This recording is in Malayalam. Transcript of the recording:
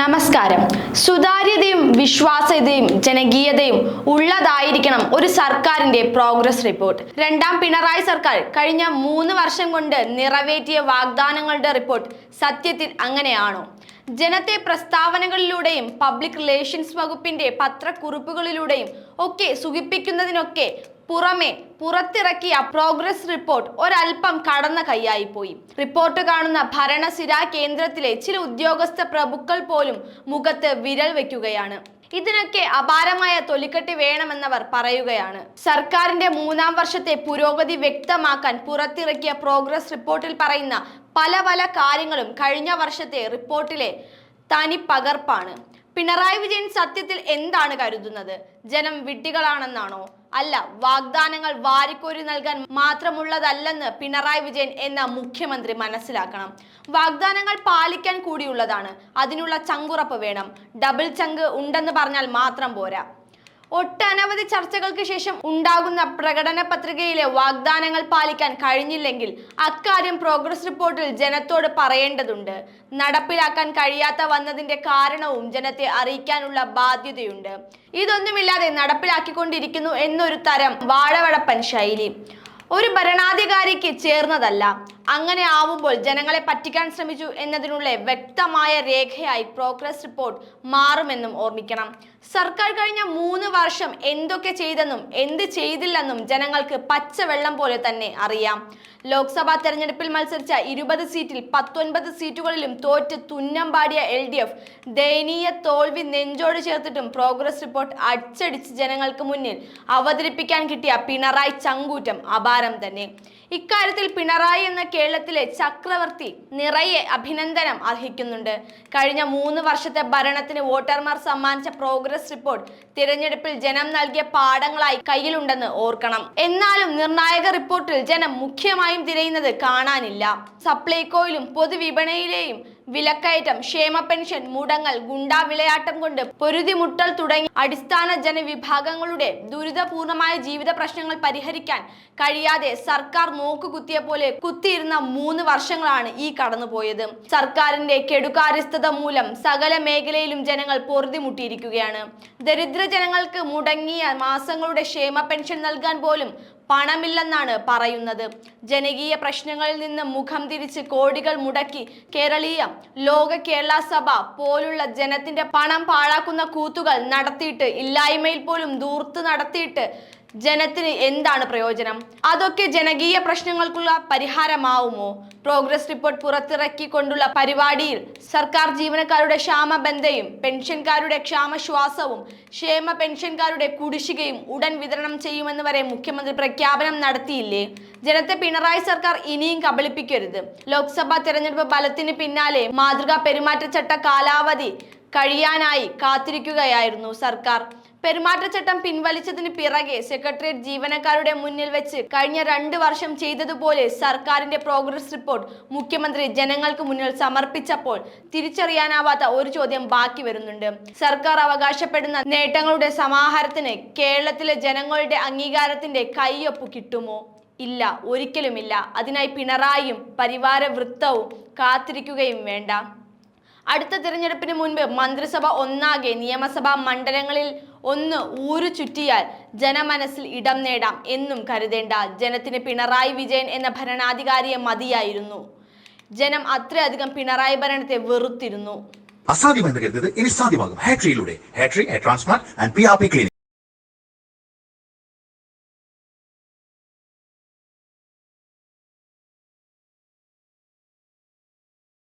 നമസ്കാരം. സുതാര്യതയും വിശ്വാസ്യതയും ജനകീയതയും ഉള്ളതായിരിക്കണം ഒരു സർക്കാരിന്റെ പ്രോഗ്രസ് റിപ്പോർട്ട് രണ്ടാം പിണറായി സർക്കാർ കഴിഞ്ഞ മൂന്ന് വർഷം കൊണ്ട് നിറവേറ്റിയ വാഗ്ദാനങ്ങളുടെ റിപ്പോർട്ട് സത്യത്തിൽ അങ്ങനെയാണോ? ജനത്തെ പ്രസ്താവനകളിലൂടെയും പബ്ലിക് റിലേഷൻസ് വകുപ്പിന്റെ പത്രക്കുറിപ്പുകളിലൂടെയും ഒക്കെ സുഖിപ്പിക്കുന്നതിനൊക്കെ പുറമെ പുറത്തിറക്കിയ പ്രോഗ്രസ് റിപ്പോർട്ട് ഒരൽപ്പം കടന്ന കൈയായിപ്പോയി. റിപ്പോർട്ട് കാണുന്ന ഭരണസിരാ കേന്ദ്രത്തിലെ ചില ഉദ്യോഗസ്ഥ പ്രഭുക്കൾ പോലും മുഖത്ത് വിരൽ വെക്കുകയാണ്. ഇതിനൊക്കെ അപാരമായ തൊലിക്കെട്ടി വേണമെന്നവർ പറയുകയാണ്. സർക്കാരിന്റെ മൂന്നാം വർഷത്തെ പുരോഗതി വ്യക്തമാക്കാൻ പുറത്തിറക്കിയ പ്രോഗ്രസ് റിപ്പോർട്ടിൽ പറയുന്ന പല പല കാര്യങ്ങളും കഴിഞ്ഞ വർഷത്തെ റിപ്പോർട്ടിലെ തനി പകർപ്പാണ് പിണറായി വിജയൻ സത്യത്തിൽ എന്താണ് കരുതുന്നത്? ജനം വിഡ്ഢികളാണെന്നാണോ? അല്ല വാഗ്ദാനങ്ങൾ വാരിക്കോരി നൽകാൻ മാത്രമുള്ളതല്ലെന്ന് പിണറായി വിജയൻ എന്ന മുഖ്യമന്ത്രി മനസ്സിലാക്കണം. വാഗ്ദാനങ്ങൾ പാലിക്കാൻ കൂടിയുള്ളതാണ്. അതിനുള്ള ചങ്കുറപ്പ് വേണം. ഡബിൾ ചങ്ക് ഉണ്ടെന്ന് പറഞ്ഞാൽ മാത്രം പോരാ. ഒട്ടനവധി ചർച്ചകൾക്ക് ശേഷം ഉണ്ടാകുന്ന പ്രകടന പത്രികയിലെ വാഗ്ദാനങ്ങൾ പാലിക്കാൻ കഴിഞ്ഞില്ലെങ്കിൽ അക്കാര്യം പ്രോഗ്രസ് റിപ്പോർട്ടിൽ ജനത്തോട് പറയേണ്ടതുണ്ട്. നടപ്പിലാക്കാൻ കഴിയാത്ത വന്നതിന്റെ കാരണവും ജനത്തെ അറിയിക്കാനുള്ള ബാധ്യതയുണ്ട്. ഇതൊന്നുമില്ലാതെ നടപ്പിലാക്കിക്കൊണ്ടിരിക്കുന്നു എന്നൊരു തരം വാഴവഴപ്പൻ ശൈലി. ഒരു ഭരണാധികാരിക്ക് ചേർന്നതല്ല. അങ്ങനെ ആവുമ്പോൾ ജനങ്ങളെ പറ്റിക്കാൻ ശ്രമിച്ചു എന്നതിനുള്ള വ്യക്തമായ രേഖയായി പ്രോഗ്രസ് റിപ്പോർട്ട് മാറുമെന്നും ഓർമ്മിക്കണം. സർക്കാർ കഴിഞ്ഞ മൂന്ന് വർഷം എന്തൊക്കെ ചെയ്തെന്നും എന്ത് ചെയ്തില്ലെന്നും ജനങ്ങൾക്ക് പച്ചവെള്ളം പോലെ തന്നെ അറിയാം. ലോക്സഭാ തെരഞ്ഞെടുപ്പിൽ മത്സരിച്ച ഇരുപത് സീറ്റിൽ പത്തൊൻപത് സീറ്റുകളിലും തോറ്റ് തുന്നം പാടിയ എൽ ഡി എഫ് ദയനീയ തോൽവി നെഞ്ചോട് ചേർത്തിട്ടും പ്രോഗ്രസ് റിപ്പോർട്ട് അച്ചടിച്ച് ജനങ്ങൾക്ക് മുന്നിൽ അവതരിപ്പിക്കാൻ കിട്ടിയ പിണറായി ചങ്കൂറ്റം അപാരം തന്നെ. ഇക്കാര്യത്തിൽ പിണറായി എന്ന കേരളത്തിലെ ചക്രവർത്തി നിറയെ അഭിനന്ദനം അർഹിക്കുന്നുണ്ട്. കഴിഞ്ഞ മൂന്ന് വർഷത്തെ ഭരണത്തിന് വോട്ടർമാർ സമ്മാനിച്ച പ്രോഗ്രസ് റിപ്പോർട്ട് തിരഞ്ഞെടുപ്പിൽ ജനം നൽകിയ പാഠങ്ങളായി കയ്യിലുണ്ടെന്ന് ഓർക്കണം. എന്നാലും നിർണായക റിപ്പോർട്ടിൽ ജനം മുഖ്യമായും തിരയുന്നത് കാണാനില്ല. സപ്ലൈകോയിലും പൊതുവിപണിയിലെയും വിലക്കയറ്റം ക്ഷേമ പെൻഷൻ മുടങ്ങൽ ഗുണ്ടാ വിളയാട്ടം കൊണ്ട് പൊരുതിമുട്ടൽ തുടങ്ങി അടിസ്ഥാന ജനവിഭാഗങ്ങളുടെ ദുരിതപൂർണമായ ജീവിത പ്രശ്നങ്ങൾ പരിഹരിക്കാൻ കഴിയാതെ സർക്കാർ നോക്കുകുത്തിയ പോലെ കുത്തിയിരുന്ന മൂന്ന് വർഷങ്ങളാണ് ഈ കടന്നുപോയത്. സർക്കാരിന്റെ കെടുകാര്യസ്ഥത മൂലം സകല മേഖലയിലും ജനങ്ങൾ പൊറുതിമുട്ടിയിരിക്കുകയാണ് ദരിദ്ര ജനങ്ങൾക്ക് മുടങ്ങിയ മാസങ്ങളുടെ ക്ഷേമ പെൻഷൻ നൽകാൻ പോലും പണമില്ലെന്നാണ് പറയുന്നത്. ജനകീയ പ്രശ്നങ്ങളിൽ നിന്ന് മുഖം തിരിച്ച് കോടികൾ മുടക്കി കേരളീയ ലോക കേരള സഭ പോലുള്ള ജനത്തിന്റെ പണം പാഴാക്കുന്ന കൂത്തുകൾ നടത്തിയിട്ട് ഇല്ലായ്മയിൽ പോലും ദൂർത്ത് നടത്തിയിട്ട് ജനത്തിന് എന്താണ് പ്രയോജനം? അതൊക്കെ ജനകീയ പ്രശ്നങ്ങൾക്കുള്ള പരിഹാരമാവുമോ? പ്രോഗ്രസ് റിപ്പോർട്ട് പുറത്തിറക്കിക്കൊണ്ടുള്ള പരിപാടിയിൽ സർക്കാർ ജീവനക്കാരുടെ ക്ഷാമബന്ധയും പെൻഷൻകാരുടെ ക്ഷാമശ്വാസവും ക്ഷേമ പെൻഷൻകാരുടെ കുടിശ്ശികയും ഉടൻ വിതരണം ചെയ്യുമെന്ന് വരെ മുഖ്യമന്ത്രി പ്രഖ്യാപനം നടത്തിയില്ലേ? ജനത്തെ പിണറായി സർക്കാർ ഇനിയും കബളിപ്പിക്കരുത്. ലോക്സഭാ തെരഞ്ഞെടുപ്പ് ഫലത്തിന് പിന്നാലെ മാതൃകാ പെരുമാറ്റച്ചട്ട കാലാവധി കഴിയാനായി കാത്തിരിക്കുകയായിരുന്നു സർക്കാർ. പെരുമാറ്റച്ചട്ടം പിൻവലിച്ചതിന് പിറകെ സെക്രട്ടേറിയറ്റ് ജീവനക്കാരുടെ മുന്നിൽ വെച്ച് കഴിഞ്ഞ രണ്ട് വർഷം ചെയ്തതുപോലെ സർക്കാരിന്റെ പ്രോഗ്രസ് റിപ്പോർട്ട് മുഖ്യമന്ത്രി ജനങ്ങൾക്ക് മുന്നിൽ സമർപ്പിച്ചപ്പോൾ തിരിച്ചറിയാനാവാത്ത ഒരു ചോദ്യം ബാക്കി വരുന്നുണ്ട്. സർക്കാർ അവകാശപ്പെടുന്ന നേട്ടങ്ങളുടെ സമാഹാരത്തിന് കേരളത്തിലെ ജനങ്ങളുടെ അംഗീകാരത്തിന്റെ കൈയൊപ്പ് കിട്ടുമോ? ഇല്ല ഒരിക്കലുമില്ല. അതിനായി പിണറായിയും പരിവാര വൃത്തവും കാത്തിരിക്കുകയും വേണ്ട. അടുത്ത തിരഞ്ഞെടുപ്പിന് മുൻപ് മന്ത്രിസഭ ഒന്നാകെ നിയമസഭാ മണ്ഡലങ്ങളിൽ ഒന്ന് ഊരു ചുറ്റിയാൽ ജനമനസ്സിൽ ഇടം നേടാം എന്നും കരുതേണ്ട. ജനത്തിന് പിണറായി വിജയൻ എന്ന ഭരണാധികാരിയെ മതിയായിരുന്നു. ജനം അത്രയധികം പിണറായി ഭരണത്തെ വെറുത്തിരുന്നു. അസാധ്യമെന്ന് കരുതത് ഇനി സാധ്യമാകും. ആൻഡ്